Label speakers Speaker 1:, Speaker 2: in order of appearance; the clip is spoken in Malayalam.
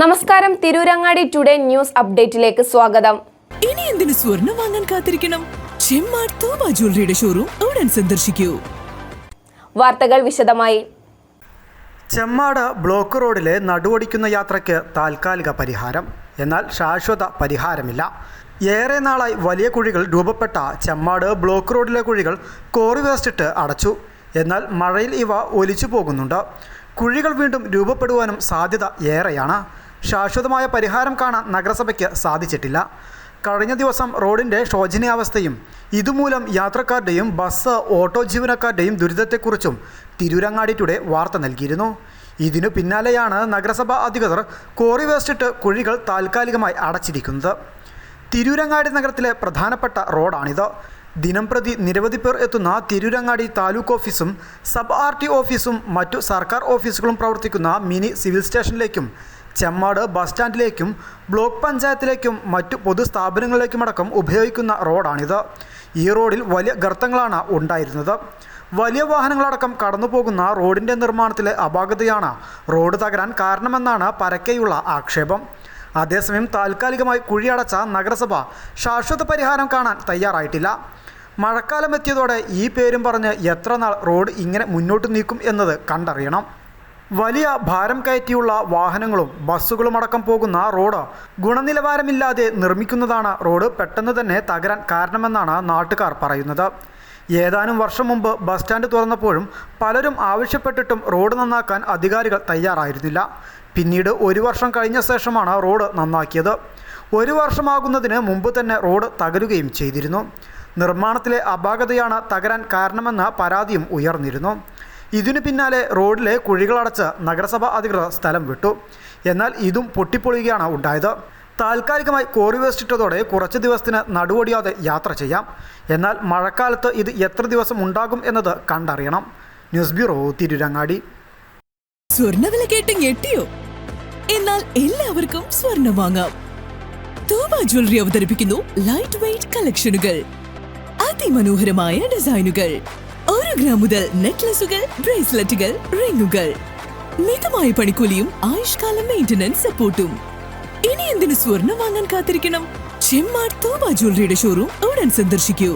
Speaker 1: നമസ്കാരം. തിരൂരങ്ങാടി ടുഡേ ന്യൂസ് അപ്ഡേറ്റിലേക്ക് സ്വാഗതം.
Speaker 2: ഇനി എന്തിനു സ്വർണം വാങ്ങാൻ കാത്തിരിക്കണം? ചെമ്മാട് തോമ ജ്വല്ലറിയുടെ ഷോറൂം ഉടൻ സന്ദർശിക്കൂ.
Speaker 1: വാർത്തകൾ വിശദമായി.
Speaker 3: ചെമ്മാട് ബ്ലോക്ക് റോഡിലെ നടുവടിക്കുന്ന യാത്രയ്ക്ക് താൽക്കാലിക പരിഹാരം. എന്നാൽ ശാശ്വത പരിഹാരമില്ല. ഏറെ നാളായി വലിയ കുഴികൾ രൂപപ്പെട്ട ചെമ്മാട് ബ്ലോക്ക് റോഡിലെ കുഴികൾ കോറി വേസ്റ്റിട്ട് അടച്ചു. എന്നാൽ മഴയിൽ ഇവ ഒലിച്ചു പോകുന്നുണ്ട്. കുഴികൾ വീണ്ടും രൂപപ്പെടുവാനും സാധ്യത ഏറെയാണ്. ശാശ്വതമായ പരിഹാരം കാണാൻ നഗരസഭയ്ക്ക് സാധിച്ചിട്ടില്ല. കഴിഞ്ഞ ദിവസം റോഡിന്റെ ശോചനീയാവസ്ഥയും ഇതുമൂലം യാത്രക്കാരുടെയും ബസ് ഓട്ടോ ജീവനക്കാരുടെയും ദുരിതത്തെക്കുറിച്ചും തിരൂരങ്ങാടി ടുഡേ വാർത്ത നൽകിയിരുന്നു. ഇതിനു പിന്നാലെയാണ് നഗരസഭാ അധികൃതർ കോറി വേസ്റ്റിട്ട് കുഴികൾ താൽക്കാലികമായി അടച്ചിരിക്കുന്നത്. തിരൂരങ്ങാടി നഗരത്തിലെ പ്രധാനപ്പെട്ട റോഡാണിത്. ദിനംപ്രതി നിരവധി പേർ എത്തുന്ന തിരൂരങ്ങാടി താലൂക്ക് ഓഫീസും സബ് ആർ ടി ഓഫീസും മറ്റു സർക്കാർ ഓഫീസുകളും പ്രവർത്തിക്കുന്ന മിനി സിവിൽ സ്റ്റേഷനിലേക്കും ചെമ്മാട് ബസ് സ്റ്റാൻഡിലേക്കും ബ്ലോക്ക് പഞ്ചായത്തിലേക്കും മറ്റു പൊതുസ്ഥാപനങ്ങളിലേക്കുമടക്കം ഉപയോഗിക്കുന്ന റോഡാണിത്. ഈ റോഡിൽ വലിയ ഗർത്തങ്ങളാണ് ഉണ്ടായിരുന്നത്. വലിയ വാഹനങ്ങളടക്കം കടന്നുപോകുന്ന റോഡിന്റെ നിർമ്മാണത്തിലെ അപാകതയാണ് റോഡ് തകരാൻ കാരണമെന്നാണ് പരക്കെയുള്ള ആക്ഷേപം. അതേസമയം താൽക്കാലികമായി കുഴിയടച്ച നഗരസഭ ശാശ്വത പരിഹാരം കാണാൻ തയ്യാറായിട്ടില്ല. മഴക്കാലം എത്തിയതോടെ ഈ പേരും പറഞ്ഞ് എത്ര നാൾ റോഡ് ഇങ്ങനെ മുന്നോട്ട് നീക്കും എന്നത് കണ്ടറിയണം. വലിയ ഭാരം കയറ്റിയുള്ള വാഹനങ്ങളും ബസ്സുകളും അടക്കം പോകുന്ന റോഡ് ഗുണനിലവാരമില്ലാതെ നിർമ്മിക്കുന്നതാണ് റോഡ് പെട്ടെന്ന് തന്നെ തകരാൻ കാരണമെന്നാണ് നാട്ടുകാർ പറയുന്നത്. ഏതാനും വർഷം മുമ്പ് ബസ് സ്റ്റാൻഡ് തുറന്നപ്പോഴും പലരും ആവശ്യപ്പെട്ടിട്ടും റോഡ് നന്നാക്കാൻ അധികാരികൾ തയ്യാറായിരുന്നില്ല. പിന്നീട് ഒരു വർഷം കഴിഞ്ഞ ശേഷമാണ് റോഡ് നന്നാക്കിയത്. ഒരു വർഷമാകുന്നതിന് മുമ്പ് തന്നെ റോഡ് തകരുകയും ചെയ്തിരുന്നു. നിർമ്മാണത്തിലെ അപാകതയാണ് തകരാൻ കാരണമെന്ന പരാതിയും ഉയർന്നിരുന്നു. ഇതിനു പിന്നാലെ റോഡിലെ കുഴികളടച്ച് നഗരസഭ അധികൃതർ സ്ഥലം വിട്ടു. എന്നാൽ ഇതും പൊട്ടിപ്പൊളിയുകയാണ് ഉണ്ടായത്. താൽക്കാലികമായി കോറി വേസ്റ്റിട്ടതോടെ കുറച്ച് ദിവസത്തിന് നടുവടിയാതെ യാത്ര ചെയ്യാം. എന്നാൽ മഴക്കാലത്ത് ഇത് എത്ര ദിവസം ഉണ്ടാകും എന്നത് കണ്ടറിയണം. News bureau Tirurangadi.
Speaker 2: സ്വർണവില കേട്ട് ഞെട്ടിയോ? എന്നാൽ എല്ലാവർക്കും സ്വർണം വാങ്ങാം. തോമ ജ്വല്ലറി അവതരിപ്പിക്കുന്നു ലൈറ്റ് വെയിറ്റ് കളക്ഷനുകൾ അതിമനോഹരമായ ഡിസൈനുകൾ ഗ്രാം മുതൽ നെക്ലസുകൾ ബ്രേസ്ലെറ്റുകൾ റിങ്ങുകൾ മിതമായ പണിക്കൂലിയും ആയുഷ്കാല മെയിന്റനൻസ് സപ്പോർട്ടും ഇനി എന്തിനു സ്വർണം വാങ്ങാൻ കാത്തിരിക്കണം? ചെമ്മാട് തോബ ജ്വല്ലറിയുടെ ഷോറൂം ഉടൻ സന്ദർശിക്കൂ.